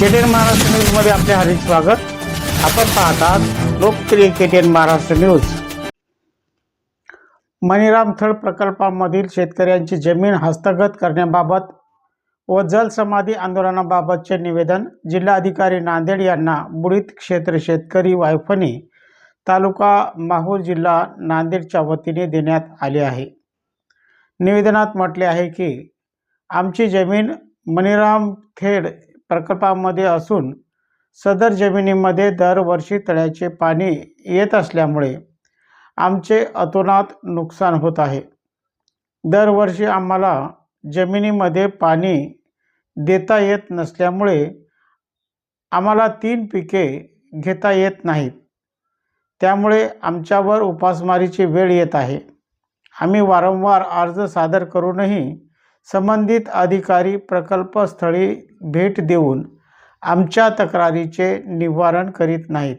KTN Maharashtra न्यूजमध्ये आपले हार्दिक स्वागत. आपण पाहतात लोकप्रिय केटीएन महाराष्ट्र न्यूज मणिराम थळ प्रकल्पामधील शेतकऱ्यांची जमीन हस्तगत करण्याबाबत व जलसमाधी आंदोलनाबाबतचे निवेदन जिल्हाधिकारी नांदेड यांना बुडीत क्षेत्र शेतकरी वायफणी तालुका माहूर जिल्हा नांदेडच्या वतीने देण्यात आले आहे. निवेदनात म्हटले आहे की आमची जमीन मणिराम खेड प्रकल्पामध्ये असून सदर जमिनीमध्ये दरवर्षी तळ्याचे पाणी येत असल्यामुळे आमचे अतोनात नुकसान होत आहे. दरवर्षी आम्हाला जमिनीमध्ये पाणी देता येत नसल्यामुळे आम्हाला तीन पिके घेता येत नाहीत. त्यामुळे आमच्यावर उपासमारीची वेळ येत आहे. आम्ही वारंवार अर्ज सादर करूनही संबंधित अधिकारी प्रकल्पस्थळी भेट देऊन आमच्या तक्रारीचे निवारण करीत नाहीत.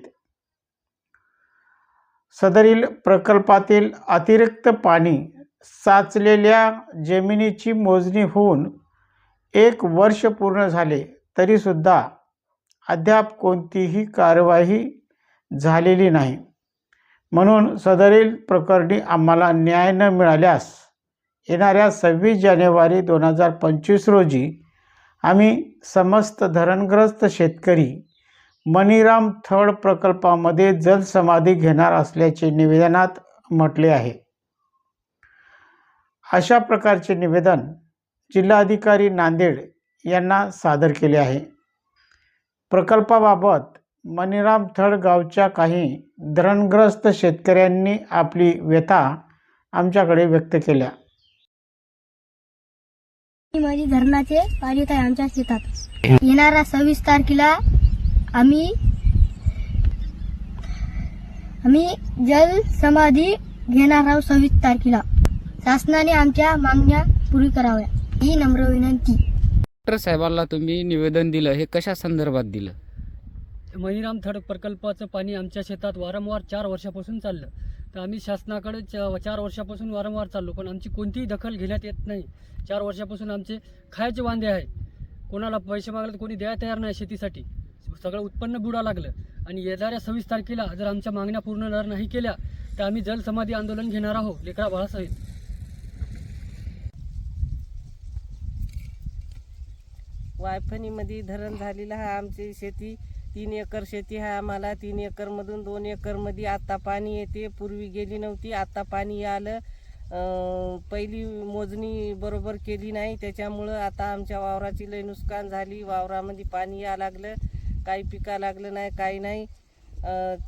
सदरील प्रकल्पातील अतिरिक्त पाणी साचलेल्या जमिनीची मोजणी होऊन एक वर्ष पूर्ण झाले तरीसुद्धा अद्याप कोणतीही कारवाई झालेली नाही. म्हणून सदरील प्रकरणी आम्हाला न्याय न मिळाल्यास येणाऱ्या सव्वीस जानेवारी दोन हजार पंचवीस रोजी आम्ही समस्त धरणग्रस्त शेतकरी मणिराम थड प्रकल्पामध्ये जलसमाधी घेणार असल्याचे निवेदनात म्हटले आहे. अशा प्रकारचे निवेदन जिल्हाधिकारी नांदेड यांना सादर केले आहे. प्रकल्पाबाबत मणिराम थड गावच्या काही धरणग्रस्त शेतकऱ्यांनी आपली व्यथा आमच्याकडे व्यक्त केल्या. माझी धरणाचे पाणी आहे आमच्या शेतात येणाऱ्या सव्वीस तारखेला आम्ही आम्ही जल समाधी घेणार आहोत सव्वीस तारखेला. शासनाने आमच्या मागण्या पुरी कराव्या. ही नम्र विनंती. डॉक्टर साहेबांना तुम्ही निवेदन दिलं हे कशा संदर्भात दिलं? मणिराम थडक प्रकल्पाचं पाणी आमच्या शेतात वारंवार चार वर्षापासून चाललं. तर आम्ही शासनाकडे च- चार वर्षापासून वारंवार चाललो पण आमची कोणतीही दखल घेण्यात येत नाही. चार वर्षापासून आमचे खायचे वांदे आहे. कोणाला पैसे मागले तर कोणी द्यायला तयार नाही शेतीसाठी. सगळं उत्पन्न बुडा लागलं. आणि येणाऱ्या सव्वीस तारखेला जर आमच्या मागण्या पूर्ण जर नाही केल्या तर आम्ही जलसमाधी आंदोलन घेणार आहोत लेकरा बाळासहित वायफणीमध्ये धरण झालेलं आहे आमची शेती. तीन एकर शेती आहे आम्हाला. तीन एकरमधून दोन एकरमध्ये आत्ता पाणी येते. पूर्वी गेली नव्हती. आत्ता पाणी आलं. पहिली मोजणी बरोबर केली नाही. त्याच्यामुळं आता आमच्या वावराची लय नुकसान झाली. वावरामध्ये पाणी या लागलं. काही पिका लागलं नाही काही नाही.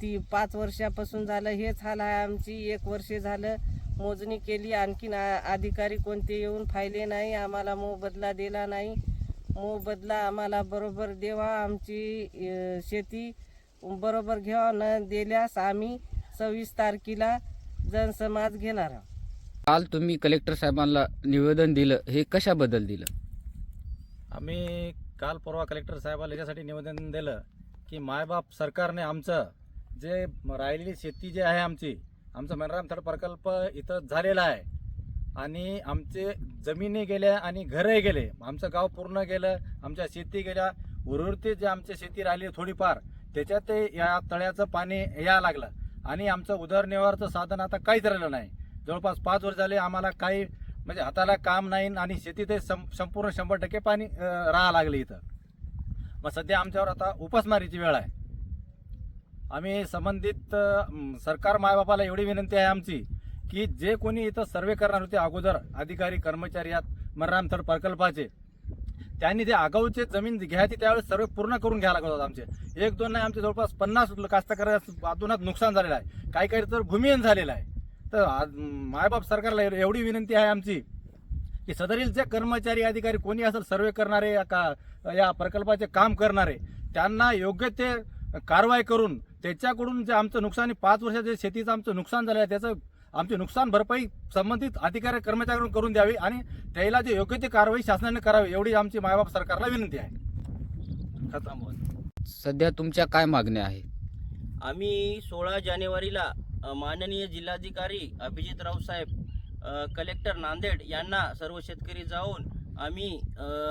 ती पाच वर्षापासून झालं. हेच हाल आहे आमची. एक वर्ष झालं मोजणी केली. आणखीन आ- अधिकारी कोणते येऊन फायले नाही. आम्हाला मोबदला दिला नाही. मोबदला आम्हाला बरोबर देवा आमची शेती बरोबर घ्यावा न दिल्यास आम्ही सव्वीस तारखेला जनसमाज घेणार आहोत. काल तुम्ही कलेक्टर साहेबांना निवेदन दिलं हे कशाबद्दल दिलं? आम्ही काल परवा कलेक्टर साहेबाला याच्यासाठी निवेदन दिलं की मायबाप सरकारने आमचं जे राहिलेली शेती जी आहे आमची आमचं मनराम थड प्रकल्प इथं झालेला आहे. आणि आमचे जमिनी गेल्या आणि घरही गेले. आमचं गाव पूर्ण गेलं आमच्या शेती गेल्या. उर्वरित जे आमची शेती राहिली थोडीफार त्याच्यात ते या तळ्याचं पाणी या लागलं. आणि आमचं उदरनिर्वाहाचं साधन आता काहीच राहिलं नाही. जवळपास पाच वर्ष झाले आम्हाला काही म्हणजे हाताला काम नाही आणि शेतीत ते सं संपूर्ण शंभर टक्के पाणी राहा लागले इथं. मग सध्या आमच्यावर आता उपासमारीची वेळ आहे. आम्ही संबंधित सरकार मायबापाला एवढी विनंती आहे आमची की जे कोणी इथं सर्वे करणार होते अगोदर अधिकारी कर्मचारी यात मररामथड प्रकल्पाचे त्यांनी ते आगाऊचे जमीन घ्यायची त्यावेळेस सर्वे पूर्ण करून घ्यायला लागत होतं आमचे. एक दोन नाही आमचे जवळपास पन्नास कास्तकऱ्या अजूनात नुकसान झालेलं आहे. काही काही तर भूमिहीन झालेलं आहे. तर मायबाप सरकारला एवढी विनंती आहे आमची की सदरील जे कर्मचारी अधिकारी कोणी असेल सर्वे करणारे या का या प्रकल्पाचे काम करणारे त्यांना योग्य ते कारवाई करून त्याच्याकडून जे आमचं नुकसान पाच वर्षात जे शेतीचं आमचं नुकसान झालं आहे त्याचं आमची नुकसान भरपाई संबंधित अधिकारी कर्मचाऱ्यांकडून करून द्यावी आणि त्याला जे योग्य ते कारवाई शासनाने करावी एवढी आमची मायबाप सरकारला विनंती आहे. सध्या तुमच्या काय मागण्या आहेत? आम्ही सोळा जानेवारीला माननीय जिल्हाधिकारी अभिजित रावसाहेब कलेक्टर नांदेड यांना सर्व शेतकरी जाऊन आम्ही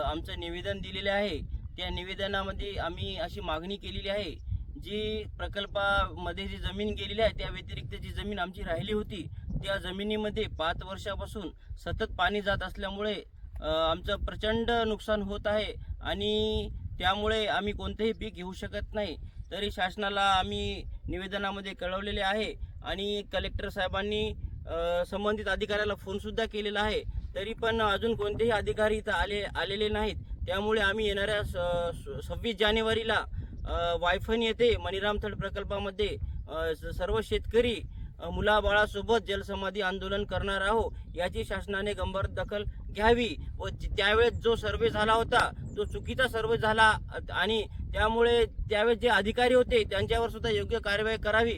आमचं निवेदन दिलेले आहे. त्या निवेदनामध्ये आम्ही अशी मागणी केलेली आहे जी प्रकल्पामध्ये जी जमीन गेलेली आहे त्या व्यतिरिक्त जी जमीन आमची राहिली होती त्या जमिनीमध्ये पाच वर्षापासून सतत पाणी जात असल्यामुळे आमचं प्रचंड नुकसान होत आहे आणि त्यामुळे आम्ही कोणतेही पीक घेऊ शकत नाही. तरी शासनाला आम्ही निवेदनामध्ये कळवलेले आहे आणि कलेक्टर साहेबांनी संबंधित अधिकाऱ्याला फोनसुद्धा केलेला आहे. तरी पण अजून कोणतेही अधिकारी इथं आले आलेले नाहीत. त्यामुळे आम्ही येणाऱ्या सव्वीस जानेवारीला वायफन येथे मणिराम थड प्रकल्पामध्ये सर्व शेतकरी मुलाबाळासोबत जलसमाधी आंदोलन करणार आहोत याची शासनाने गंभीर दखल घ्यावी व ज- त्यावेळेस जो सर्वे झाला होता तो चुकीचा सर्वे झाला आणि त्यामुळे त्यावेळेस जे अधिकारी होते त्यांच्यावर सुद्धा योग्य कारवाई करावी.